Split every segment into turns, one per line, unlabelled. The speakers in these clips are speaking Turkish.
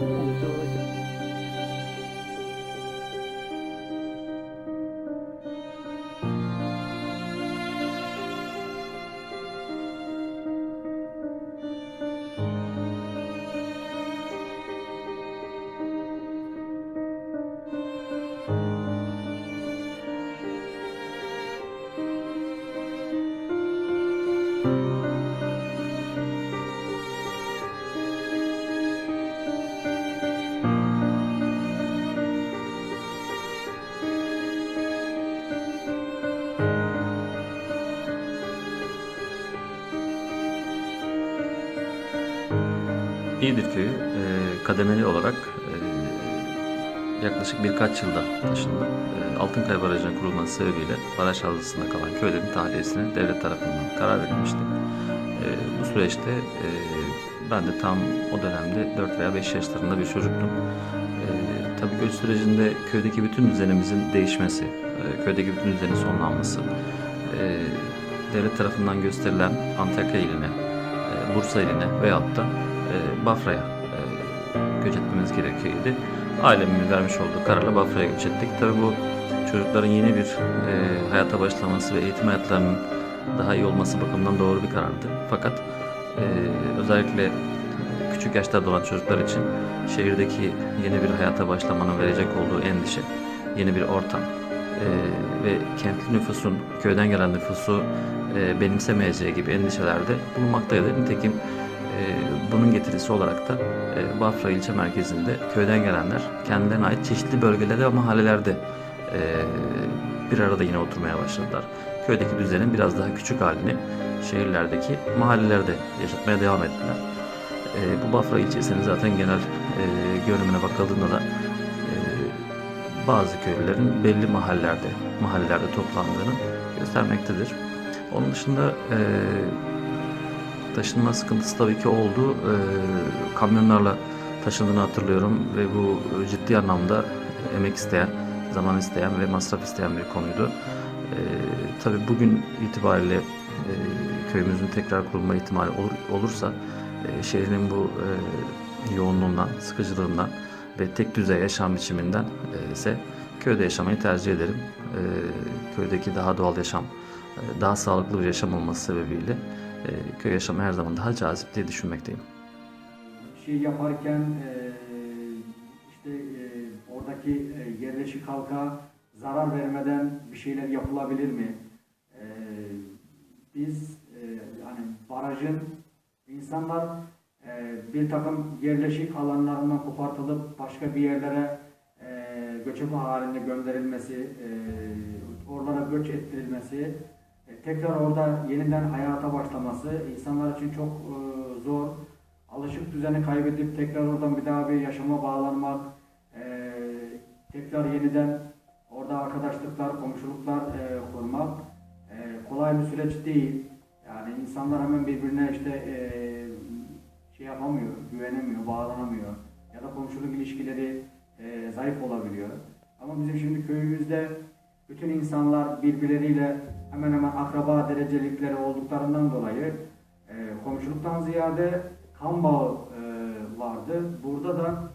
Thank you. İyidir köyü e, kademeli olarak e, yaklaşık birkaç yılda taşındı. E, Altınkaya Barajı'nın kurulması sebebiyle baraj havzasında kalan köylerin tahliyesine devlet tarafından karar verilmişti. E, bu süreçte e, ben de tam o dönemde 4 veya 5 yaşlarında bir çocuktum. E, tabii göç sürecinde köydeki bütün düzenimizin değişmesi, e, köydeki bütün düzenin sonlanması, e, devlet tarafından gösterilen Antakya iline, e, Bursa iline veyahut da e, Bafra'ya e, göç etmemiz gerekiyordu. Ailemin vermiş olduğu kararla Bafra'ya göç ettik. Tabii bu çocukların yeni bir e, hayata başlaması ve eğitim hayatlarının daha iyi olması bakımından doğru bir karardı. Fakat e, özellikle küçük yaşlarda olan çocuklar için şehirdeki yeni bir hayata başlamanın verecek olduğu endişe, yeni bir ortam e, ve kentli nüfusun, köyden gelen nüfusu e, benimsemeyeceği gibi endişelerde bulunmaktaydı. Nitekim bunun getirisi olarak da e, Bafra ilçe merkezinde köyden gelenler kendilerine ait çeşitli bölgelerde ve mahallelerde e, bir arada yine oturmaya başladılar. Köydeki düzenin biraz daha küçük halini şehirlerdeki mahallelerde yaşatmaya devam ettiler. E, bu Bafra ilçesinin zaten genel görünümüne bakıldığında da bazı köylülerin belli mahallelerde mahallelerde toplandığını göstermektedir. Onun dışında e, taşınma sıkıntısı tabii ki oldu. E, kamyonlarla taşındığını hatırlıyorum ve bu ciddi anlamda emek isteyen, zaman isteyen ve masraf isteyen bir konuydu. E, tabii bugün itibariyle e, köyümüzün tekrar kurulma ihtimali olur, olursa e, şehrin bu e, yoğunluğundan, sıkıcılığından ve tek düzey yaşam biçiminden e, ise köyde yaşamayı tercih ederim. E, köydeki daha doğal yaşam, e, daha sağlıklı bir yaşam olması sebebiyle e, köy yaşamı her zaman daha cazip diye düşünmekteyim.
şey yaparken e, işte e, oradaki e, yerleşik halka zarar vermeden bir şeyler yapılabilir mi? Biz e, hani barajın insanlar bir takım yerleşik alanlarından kopartılıp başka bir yerlere e, göçebe halinde gönderilmesi, e, oralara göç ettirilmesi, tekrar orada yeniden hayata başlaması insanlar için çok e, zor alışık düzeni kaybedip tekrar oradan bir daha bir yaşama bağlanmak, eee, tekrar yeniden orada arkadaşlıklar, komşuluklar eee, kurmak eee, kolay bir süreç değil. Yani insanlar hemen birbirine işte eee, şey yapamıyor, güvenemiyor, bağlanamıyor ya da komşuluk ilişkileri eee, zayıf olabiliyor. Ama bizim şimdi köyümüzde bütün insanlar birbirleriyle hemen hemen akraba derecelikleri olduklarından dolayı eee, komşuluktan ziyade kan bağı e, vardı. Burada da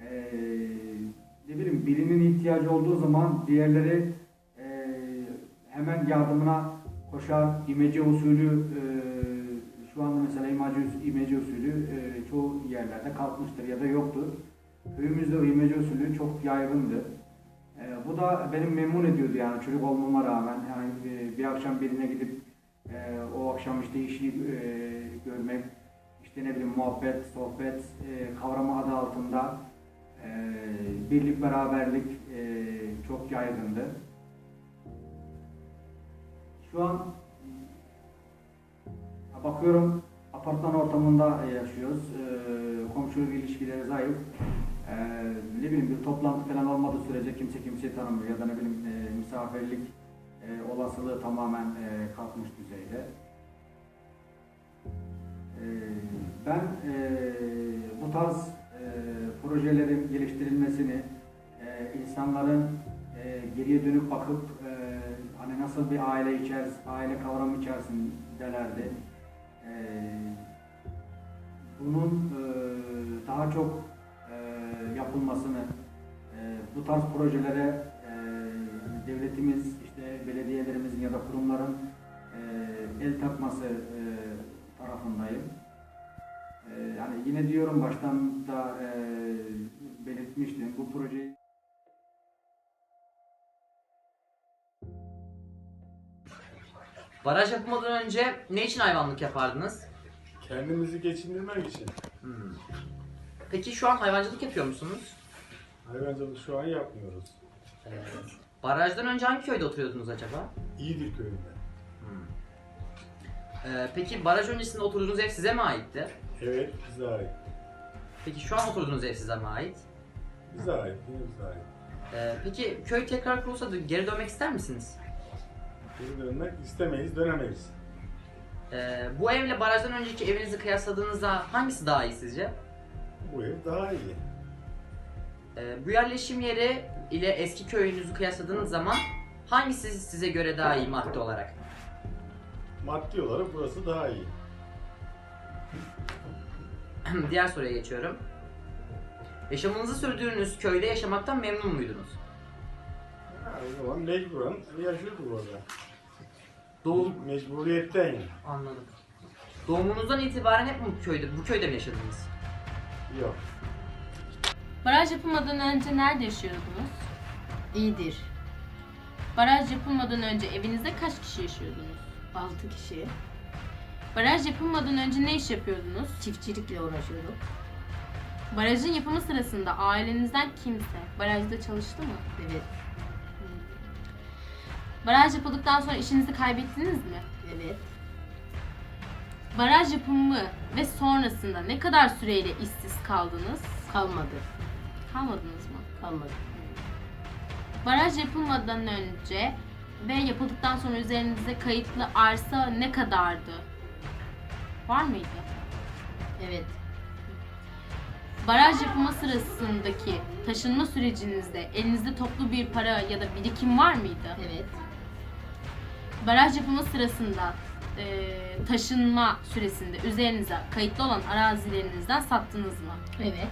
e, ne bileyim birinin ihtiyacı olduğu zaman diğerleri e, hemen yardımına koşar. İmece usulü e, şu anda mesela imece, imece usulü e, çoğu yerlerde kalkmıştır ya da yoktur. Köyümüzde o imece usulü çok yaygındı. E, bu da benim memnun ediyordu yani çocuk olmama rağmen. Yani e, bir akşam birine gidip e, o akşam işte işi e, görmek, işte ne bileyim muhabbet, sohbet e, kavramı adı altında e, birlik beraberlik e, çok yaygındı. Şu an bakıyorum apartman ortamında yaşıyoruz. E, komşuluk ilişkileri zayıf. E, ne bileyim bir toplantı falan olmadığı sürece kimse kimseyi tanımıyor ya da ne bileyim e, misafirlik e, olasılığı tamamen e, kalkmış düzeyde. Ee, Ben eee, bu tarz eee, projelerin geliştirilmesini, eee, insanların eee, geriye dönüp bakıp eee, hani nasıl bir aile içerisinde, aile kavramı içerisindelerdi. Eee, Bunun eee, daha çok e, yapılmasını, bu tarz projelere devletimiz, işte belediyelerimizin ya da kurumların el takması tarafındayım. Yani yine diyorum baştan da belirtmiştim bu projeyi
Baraj yapılmadan önce ne için hayvanlık yapardınız?
Kendimizi geçindirmek için.
Hmm. Peki şu an hayvancılık yapıyor musunuz?
Hayvancılık şu an yapmıyoruz.
Ee, barajdan önce hangi köyde oturuyordunuz acaba?
İyidir köyünde.
Ee, peki baraj öncesinde oturduğunuz ev size mi aitti?
Evet, bize ait.
Peki şu an oturduğunuz ev size mi ait?
Bize ait, yine bize ait.
Ee, peki köy tekrar kurulsa geri dönmek ister misiniz?
Geri dönmek istemeyiz, dönemeyiz.
Ee, bu evle barajdan önceki evinizi kıyasladığınızda hangisi daha iyi sizce?
Bu ev daha iyi.
Ee, bu yerleşim yeri ile eski köyünüzü kıyasladığınız zaman hangisi size göre daha iyi maddi olarak?
Maddi olarak burası daha iyi.
Diğer soruya geçiyorum. Yaşamınızı sürdüğünüz köyde yaşamaktan memnun muydunuz?
Ha, o zaman mecburen yaşıyorduk orada.
Doğum
Mecburiyetten
anladım. Doğumunuzdan itibaren hep bu köyde, bu köyde mi yaşadınız?
Yok.
Baraj yapılmadan önce nerede yaşıyordunuz?
İyidir.
Baraj yapılmadan önce evinizde kaç kişi yaşıyordunuz?
6 kişi
Baraj yapılmadan önce ne iş yapıyordunuz?
çiftçilikle uğraşıyorduk.
Barajın yapımı sırasında ailenizden kimse barajda çalıştı mı?
Evet,
Baraj yapıldıktan sonra işinizi kaybettiniz mi?
evet.
Baraj yapımı ve sonrasında ne kadar süreyle işsiz kaldınız?
Kalmadı.
Kalmadınız mı?
Kalmadı.
Baraj yapılmadan önce ve yapıldıktan sonra üzerinize kayıtlı arsa ne kadardı? Var mıydı?
Evet.
Baraj yapımı sırasındaki taşınma sürecinizde elinizde toplu bir para ya da birikim var mıydı?
Evet.
Baraj yapımı sırasında e, taşınma süresinde üzerinize kayıtlı olan arazilerinizden sattınız mı?
Evet.